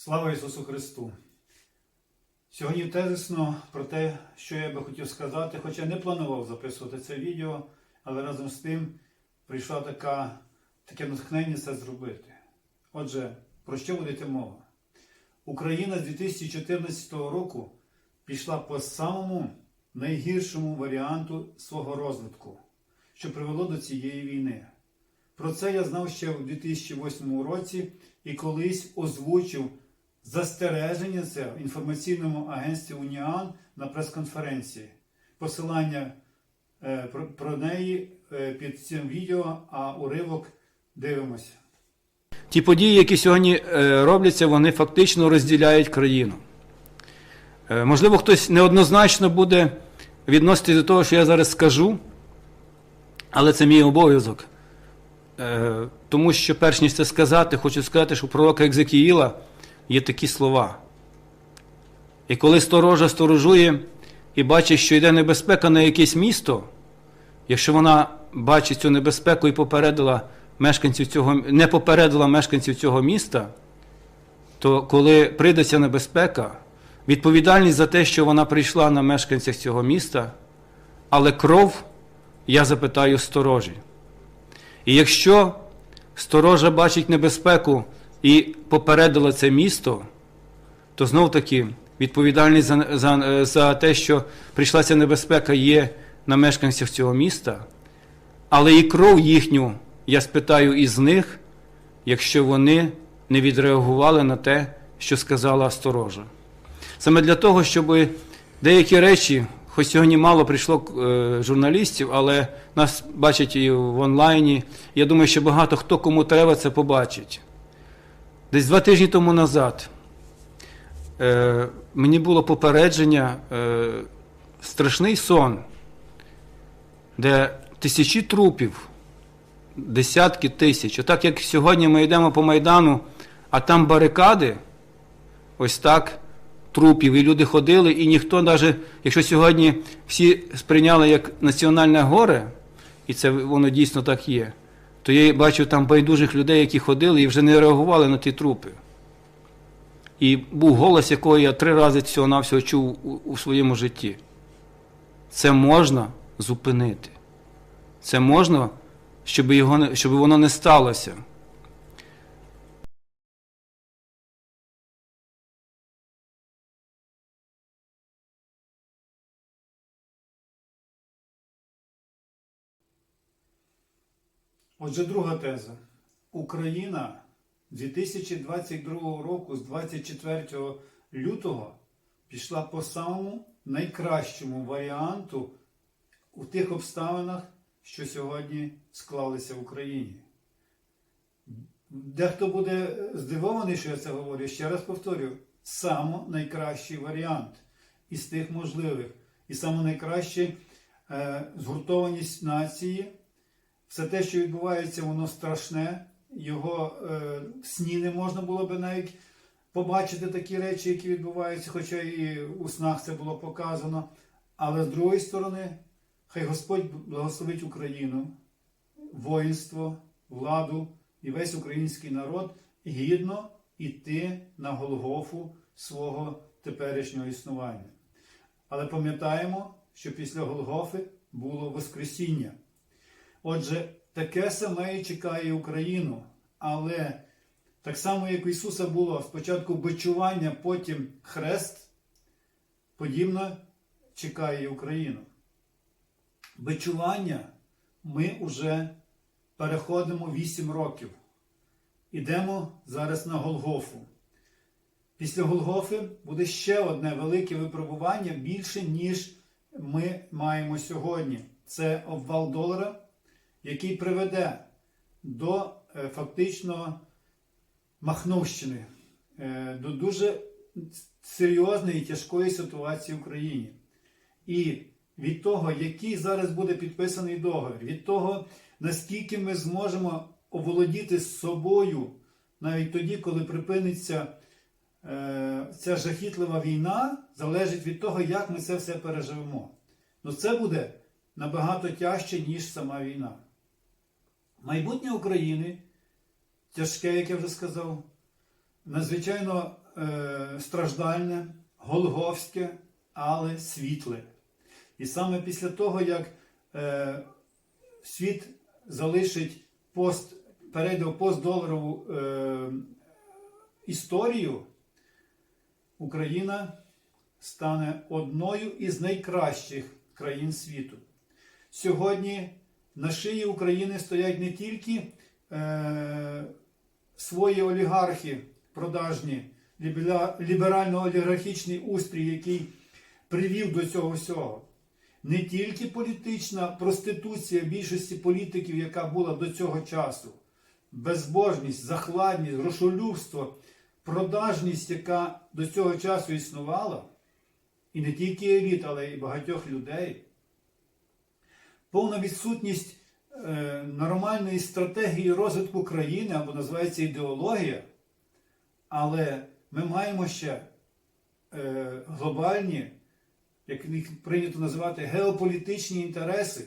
Слава Ісусу Христу! Сьогодні тезисно про те, що я би хотів сказати, хоча не планував записувати це відео, але разом з тим прийшла така, таке натхнення це зробити. Отже, про що буде мова? Україна з 2014 року пішла по самому найгіршому варіанту свого розвитку, що привело до цієї війни. Про це я знав ще у 2008 році і колись озвучив застереження це в інформаційному агентстві Уніан на прес-конференції. Посилання е, про, неї е, під цим відео, а уривок дивимося. Ті події, які сьогодні е, робляться, вони фактично розділяють країну. Можливо, хтось неоднозначно буде відноситись до того, що я зараз скажу, але це мій обов'язок. Тому що, перш ніж це сказати, хочу сказати, що пророка Екзекіїла є такі слова. І коли сторожа сторожує і бачить, що йде небезпека на якесь місто, якщо вона бачить цю небезпеку і попередила мешканців цього, не попередила мешканців цього міста, то коли прийде ця небезпека, відповідальність за те, що вона прийшла на мешканцях цього міста, але кров, я запитаю сторожі. І якщо сторожа бачить небезпеку і попередила це місто, то знов таки відповідальність за, за, за те, що прийшла ця небезпека, є на мешканцях цього міста, але і кров їхню я спитаю із них, якщо вони не відреагували на те, що сказала сторожа. Саме для того, щоб деякі речі, хоч сьогодні мало прийшло е, журналістів, але нас бачать і в онлайні. Я думаю, що багато хто кому треба це побачить. Десь два тижні тому назад е, мені було попередження, е, страшний сон, де тисячі трупів, десятки тисяч. Отак як сьогодні ми йдемо по Майдану, а там барикади, ось так, трупів, і люди ходили, і ніхто, навіть, якщо сьогодні всі сприйняли як національне горе, і це воно дійсно так є, то я бачив там байдужих людей, які ходили і вже не реагували на ті трупи. І був голос, якого я три рази всього-навсього чув у, у своєму житті. Це можна зупинити. Це можна, щоб, його, щоб воно не сталося. Отже, друга теза. Україна 2022 року з 24 лютого пішла по самому найкращому варіанту у тих обставинах, що сьогодні склалися в Україні. Дехто буде здивований, що я це говорю. Ще раз повторю: само найкращий варіант із тих можливих. І саме найкраще е, згуртованість нації. Все те, що відбувається, воно страшне. Його е, в сні не можна було би навіть побачити такі речі, які відбуваються, хоча і у снах це було показано. Але з другої сторони, хай Господь благословить Україну, воїнство, владу і весь український народ гідно йти на Голгофу свого теперішнього існування. Але пам'ятаємо, що після Голгофи було Воскресіння. Отже, таке саме і чекає Україну, але так само, як у Ісуса було спочатку бичування, потім хрест, подібно чекає Україну. Бичування ми вже переходимо 8 років. Ідемо зараз на Голгофу. Після Голгофи буде ще одне велике випробування більше, ніж ми маємо сьогодні. Це обвал долара, який приведе до е, фактично Махновщини, е, до дуже серйозної і тяжкої ситуації в Україні. І від того, який зараз буде підписаний договір, від того, наскільки ми зможемо оволодіти собою навіть тоді, коли припиниться е, ця жахітлива війна, залежить від того, як ми це все переживемо. Ну це буде набагато тяжче, ніж сама війна. Майбутнє України тяжке, як я вже сказав, надзвичайно е, страждальне, голговське, але світле. І саме після того, як е, світ залишить пост, перейде в постдоларову е, історію, Україна стане одною із найкращих країн світу. Сьогодні на шиї України стоять не тільки е, свої олігархи продажні, ліберально-олігархічний устрій, який привів до цього всього. Не тільки політична проституція більшості політиків, яка була до цього часу, безбожність, захладність, грошолюбство, продажність, яка до цього часу існувала, і не тільки еліт, але й багатьох людей. Повна відсутність е, нормальної стратегії розвитку країни, або називається ідеологія, але ми маємо ще е, глобальні, як їх прийнято називати, геополітичні інтереси,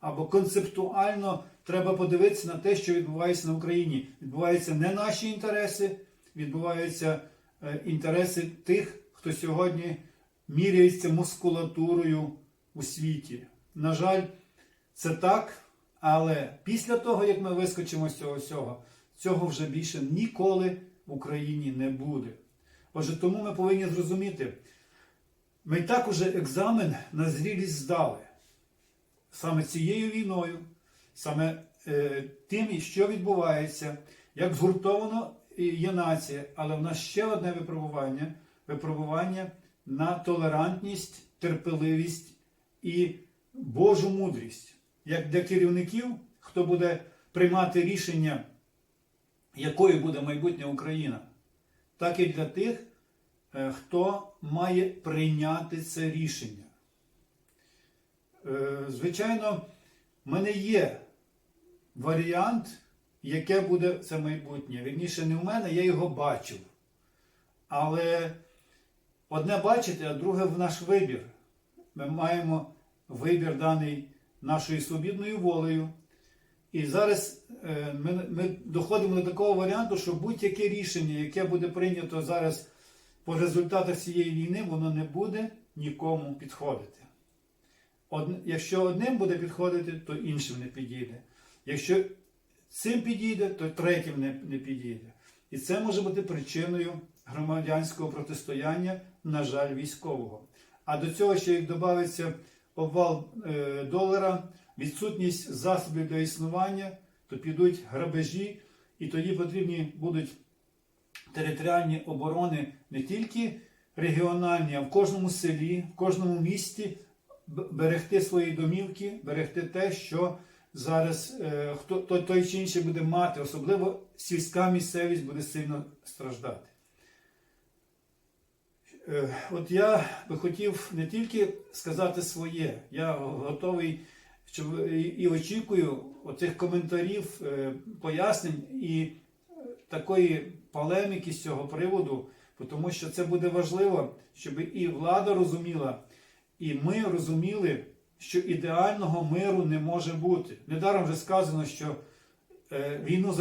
або концептуально треба подивитися на те, що відбувається на Україні. Відбуваються не наші інтереси, відбуваються е, інтереси тих, хто сьогодні міряється мускулатурою у світі. На жаль, це так, але після того, як ми вискочимо з цього всього, цього вже більше ніколи в Україні не буде. Отже, тому ми повинні зрозуміти, ми і так уже екзамен на зрілість здали. Саме цією війною, саме е, тим, що відбувається, як згуртовано є нація, але в нас ще одне випробування випробування на толерантність, терпеливість і Божу мудрість. Як для керівників, хто буде приймати рішення, якою буде майбутня Україна, так і для тих, е, хто має прийняти це рішення. Е, Звичайно, в мене є варіант, яке буде це майбутнє. Вірніше, не в мене, я його бачив. Але одне бачити, а друге в наш вибір. Ми маємо вибір даний нашою свобідною волею. І зараз е, ми, ми доходимо до такого варіанту, що будь-яке рішення, яке буде прийнято зараз по результатах цієї війни, воно не буде нікому підходити. Од, якщо одним буде підходити, то іншим не підійде. Якщо цим підійде, то третім не, не підійде. І це може бути причиною громадянського протистояння, на жаль, військового. А до цього ще як додається обвал е, долара, відсутність засобів для існування, то підуть грабежі, і тоді потрібні будуть територіальні оборони не тільки регіональні, а в кожному селі, в кожному місті берегти свої домівки, берегти те, що зараз е, хто той, той чи інший буде мати, особливо сільська місцевість буде сильно страждати. Е, От я би хотів не тільки сказати своє, я готовий і, очікую оцих коментарів, е, пояснень і е, такої полеміки з цього приводу, тому що це буде важливо, щоб і влада розуміла, і ми розуміли, що ідеального миру не може бути. Недаром вже сказано, що війну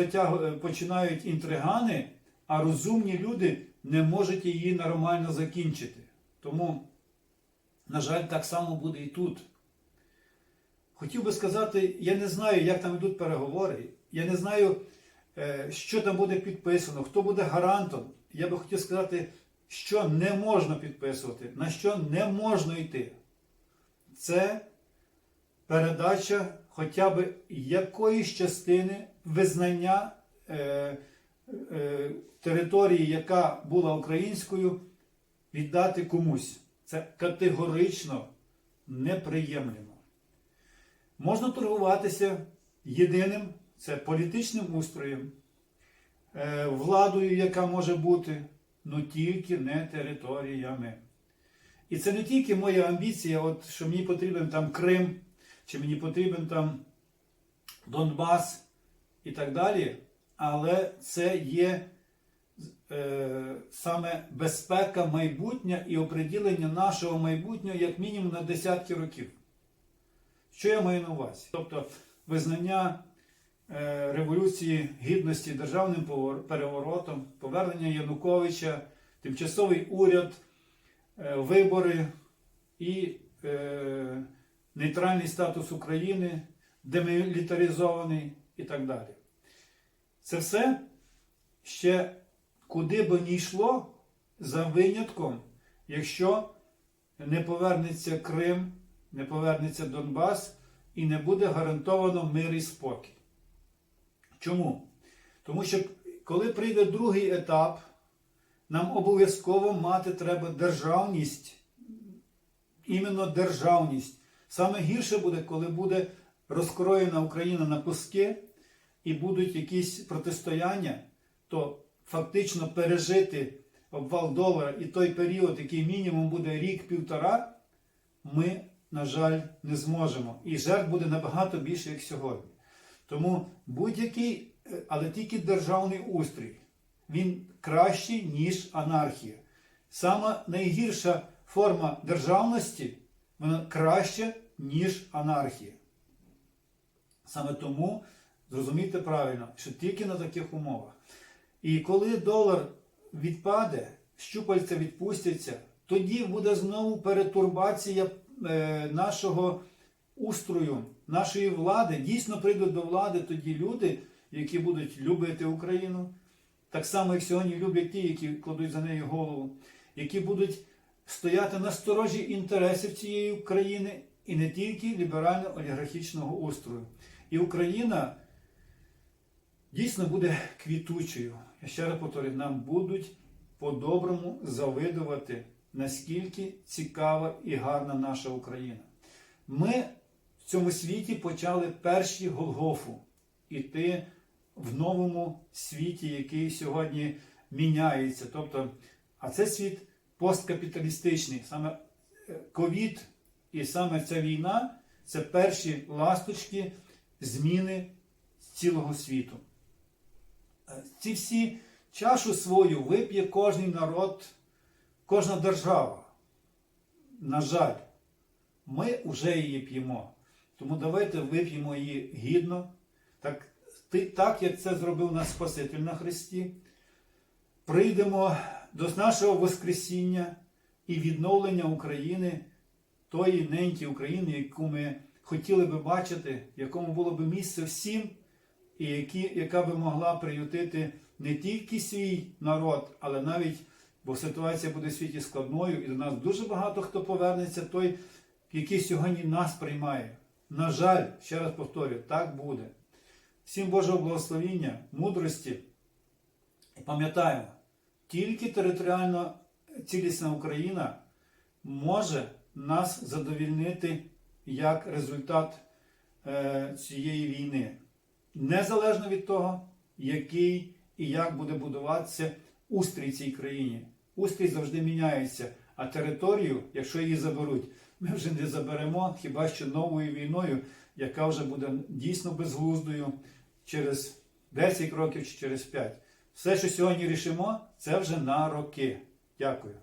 починають інтригани, а розумні люди не можуть її нормально закінчити. Тому, на жаль, так само буде і тут. Хотів би сказати, я не знаю, як там йдуть переговори, я не знаю, е, що там буде підписано, хто буде гарантом. Я би хотів сказати, що не можна підписувати, на що не можна йти. Це передача хоча б якоїсь частини визнання е, території, яка була українською, віддати комусь. Це категорично неприємлемо. Можна торгуватися єдиним це політичним устроєм, е, владою, яка може бути, але тільки не територіями. І це не тільки моя амбіція, от, що мені потрібен там Крим, чи мені потрібен там Донбас і так далі, але це є е, саме безпека майбутня і оприділення нашого майбутнього як мінімум на десятки років. Що я маю на увазі? Тобто визнання е, Революції Гідності державним переворотом, повернення Януковича тимчасовий уряд, е, вибори і е, нейтральний статус України, демілітаризований і так далі. Це все ще куди би ні йшло за винятком, якщо не повернеться Крим, не повернеться Донбас і не буде гарантовано мир і спокій. Чому? Тому що коли прийде другий етап, нам обов'язково мати треба державність, іменно державність. Саме гірше буде, коли буде розкроєна Україна на куски і будуть якісь протистояння, то фактично пережити обвал долара і той період, який мінімум буде рік-півтора, ми, на жаль, не зможемо. І жертв буде набагато більше, як сьогодні. Тому будь-який, е, але тільки державний устрій, він кращий, ніж анархія. Сама найгірша форма державності, вона краща, ніж анархія. Саме тому зрозумійте правильно, що тільки на таких умовах. І коли долар відпаде, щупальця відпустяться, тоді буде знову перетурбація е, нашого устрою, нашої влади. Дійсно прийдуть до влади тоді люди, які будуть любити Україну, так само, як сьогодні люблять ті, які кладуть за нею голову, які будуть стояти на сторожі інтересів цієї країни і не тільки ліберально-олігархічного устрою. І Україна дійсно буде квітучою. Я ще раз повторюю, нам будуть по-доброму завидувати, наскільки цікава і гарна наша Україна. Ми в цьому світі почали перші Голгофу іти в новому світі, який сьогодні міняється. Тобто, а це світ посткапіталістичний. Саме е, ковід і саме ця війна це перші ласточки зміни цілого світу. Ці всі чашу свою вип'є кожний народ, кожна держава. На жаль, ми вже її п'ємо. Тому давайте вип'ємо її гідно, так, так як це зробив наш Спаситель на Христі. Прийдемо до нашого Воскресіння і відновлення України, тої неньки України, яку ми хотіли би бачити, якому було б місце всім, і які, яка би могла приютити не тільки свій народ, але навіть, бо ситуація буде в світі складною, і до нас дуже багато хто повернеться, той, який сьогодні нас приймає. На жаль, ще раз повторюю, так буде. Всім Божого благословіння, мудрості. І пам'ятаємо, тільки територіально цілісна Україна може нас задовільнити як результат е, цієї війни. Незалежно від того, який і як буде будуватися устрій цій країні. Устрій завжди міняється, а територію, якщо її заберуть, ми вже не заберемо хіба що новою війною, яка вже буде дійсно безглуздою через 10 років чи через 5. Все, що сьогодні рішимо, це вже на роки. Дякую.